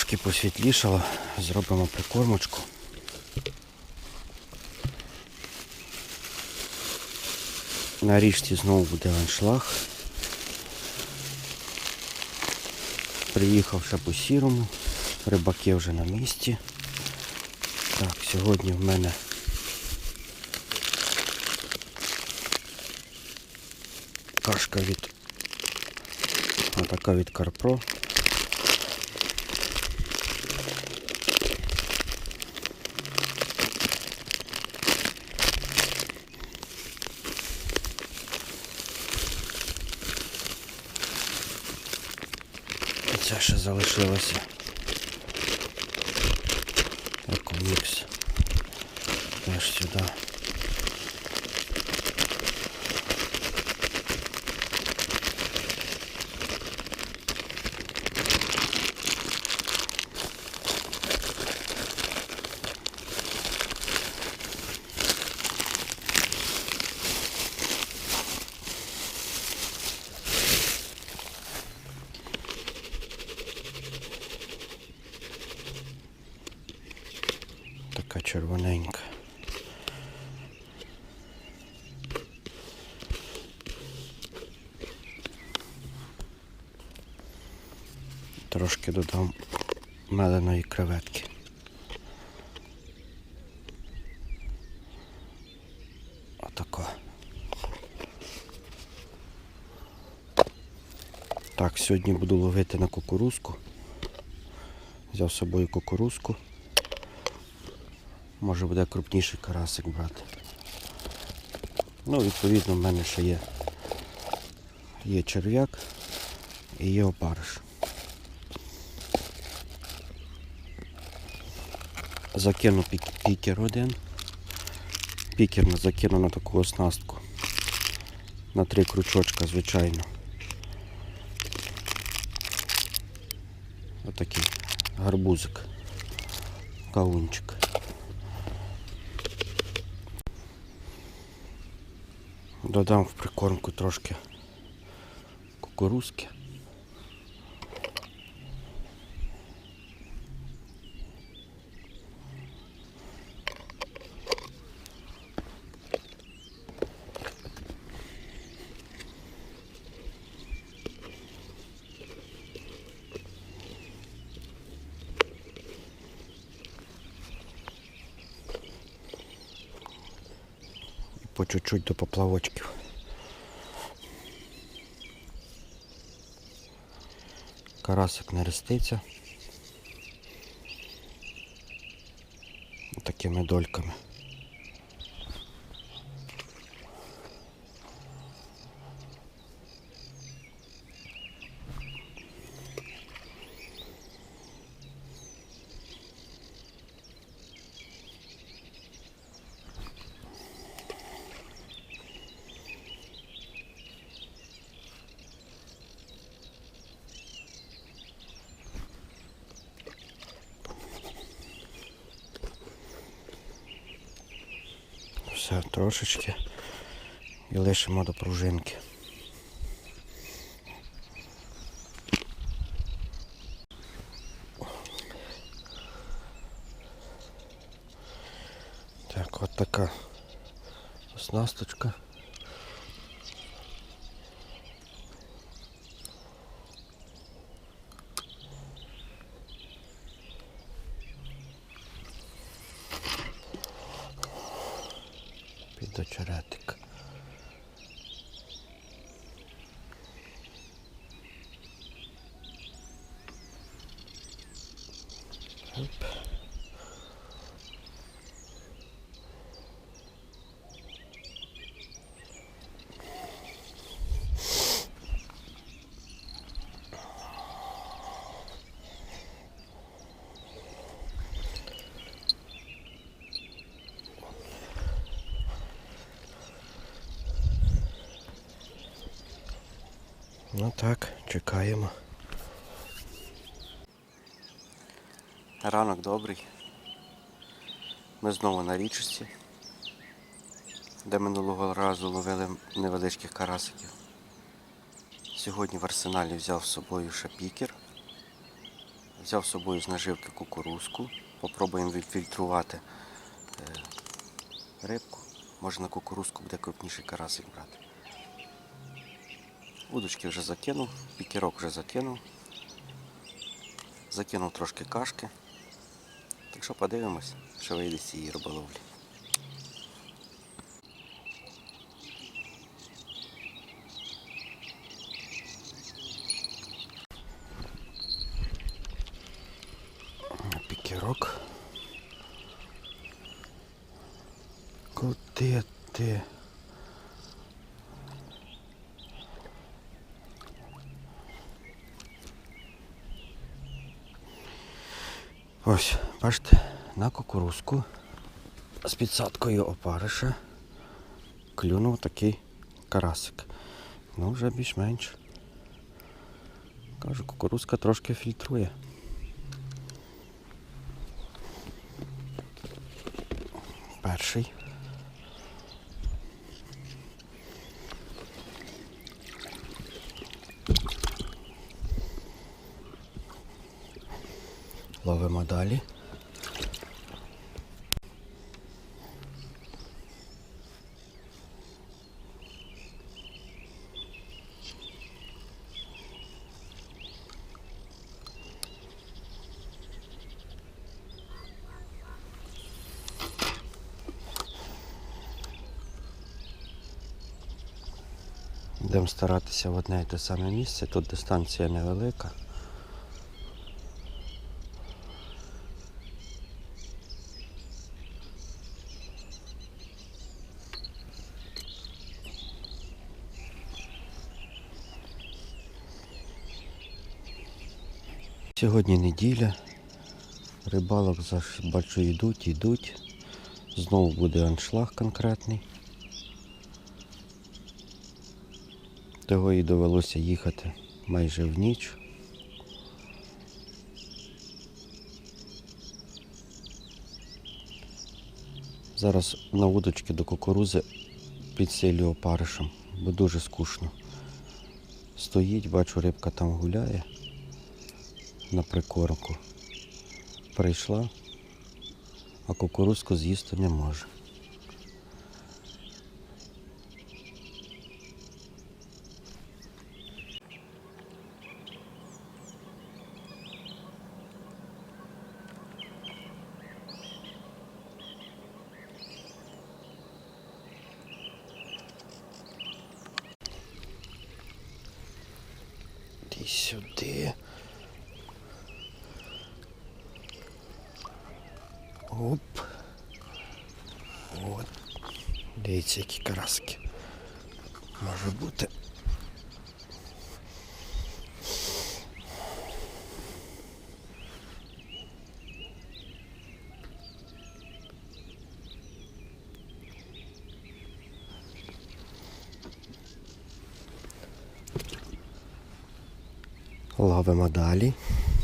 Трошки посвітлішало, зробимо прикормочку. На річці знову буде аншлаг. Приїхав ще по сірому, рибаки вже на місці. Так, сьогодні в мене кашка від отака від Карпро. І це ще залишилося. Екомікс. Теж сюди. Така червоненька. Трошки додам меленої креветки. Отако. Так, сьогодні буду ловити на кукурузку. Взяв з собою кукурузку. Може буде крупніший карасик брати. Ну, відповідно, в мене ще є, є черв'як і є опариш. Закину пік, пікер один. Пікер закину на таку оснастку. На три крючочка, звичайно. Отакий гарбузик. Кавунчик. Додам в прикормку трошки кукурузки. По чуть-чуть до поплавочків. Карасик не реститься. Такими дольками. Все, трошечки. І лишимо до пружинки. Так, от така оснасточка. Ну так, чекаємо. Ранок добрий. Ми знову на річці, де минулого разу ловили невеличких карасиків. Сьогодні в арсеналі взяв з собою ще пікер. Взяв з собою з наживки кукурузку. Попробуємо відфільтрувати е, рибку. Може на кукурузку буде крупніший карасик брати. Удочки вже закинув, пікерок вже закинув. Закинув трошки кашки. Так що подивимось, що вийде з цієї риболовлі. Ось, бачите, на кукурузку з підсадкою опариша клюнув такий карасик. Ну, вже більш-менш. Кажу, кукурузка трошки фільтрує. Перший. Ловимо далі. Будемо старатися в одне і те саме місце. Тут дистанція невелика. Сьогодні неділя. Рибалок бачу йдуть, йдуть. Знову буде аншлаг конкретний. Того і довелося їхати майже в ніч. Зараз на вудочки до кукурузи підсилю опаришем, бо дуже скучно. Стоїть, бачу, рибка там гуляє на прикормку. Прийшла, а кукурузку з'їсти не може. Сюди. Оп. От. Дивіться, які караски. Може бути. Ловимо далі.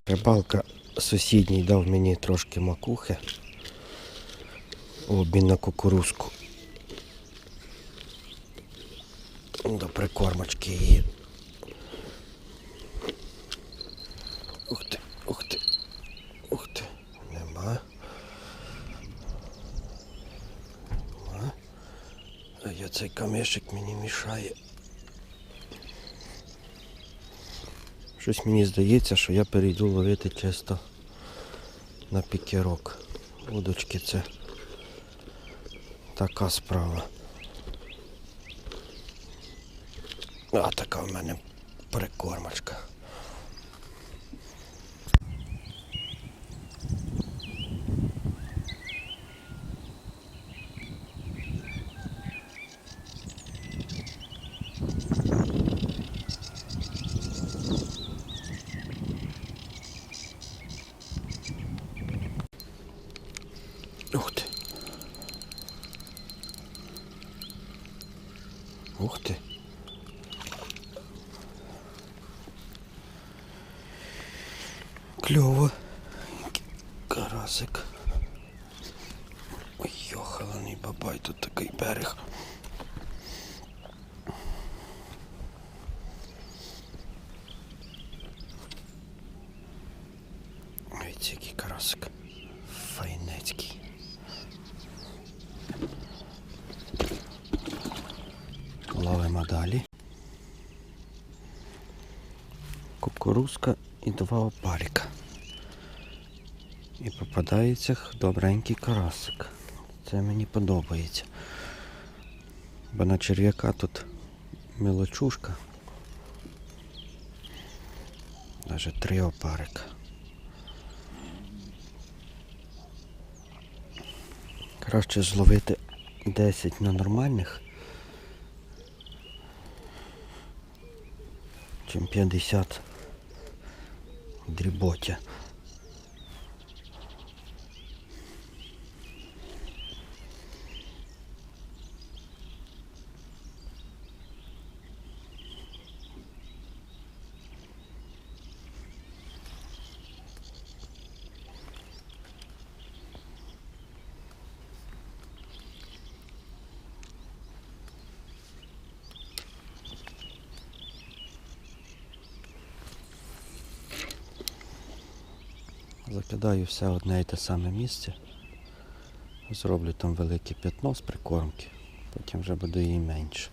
Рибалка сусідній дав мені трошки макухи. Обмін на кукурузку. До прикормочки її. Ух ти, ух ти, ух ти. Нема. Нема. А я цей камешик мені мішає. Щось мені здається, що я перейду ловити чисто на пікерок. Удочки це така справа. А така в мене прикормочка. Ух ти. Ух ти. Кльово. Карасик. Ой, йохаланий бабай, тут такий берег. далі. Кукурузка і два опарика. І попадається добренький карасик. Це мені подобається. Бо на черв'яка тут мілочушка. Даже три опарика. Краще зловити 10 на нормальних, чим 50 в Закидаю все одне і те саме місце. Зроблю там велике п'ятно з прикормки, потім вже буде її менше.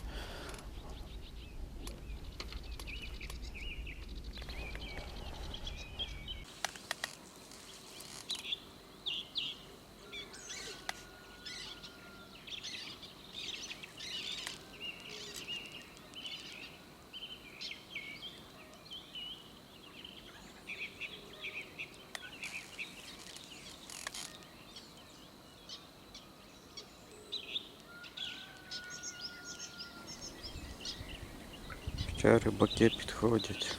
Ще рибаки підходять.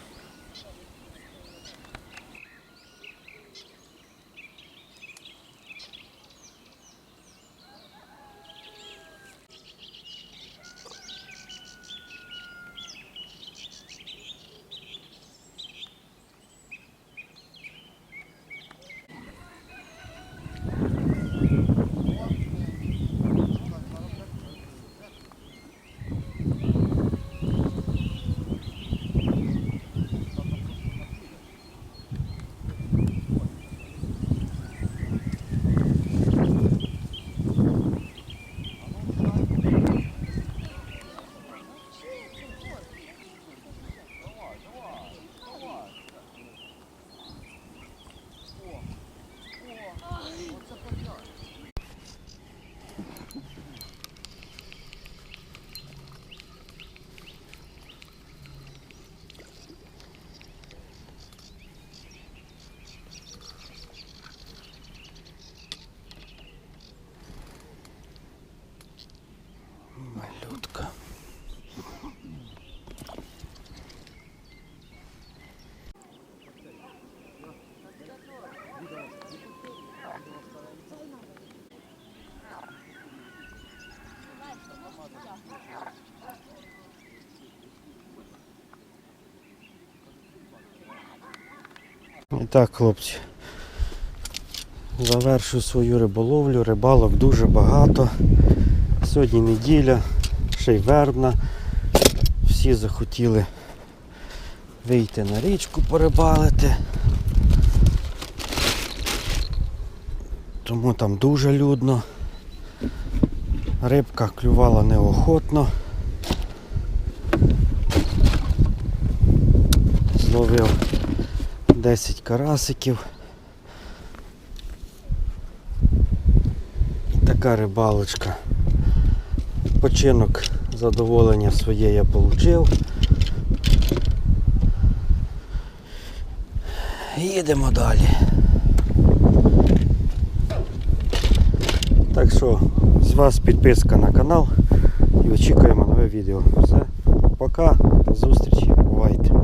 Малютка. І так, хлопці. Завершую свою риболовлю, рибалок дуже багато. Сьогодні неділя, ще й вербна. Всі захотіли вийти на річку порибалити. Тому там дуже людно. Рибка клювала неохотно. Зловив 10 карасиків. Така рибалочка. Відпочинок, задоволення своє я отримав. Їдемо далі. Так що, з вас підписка на канал і очікуємо нове відео. Все, пока, до зустрічі, бувайте.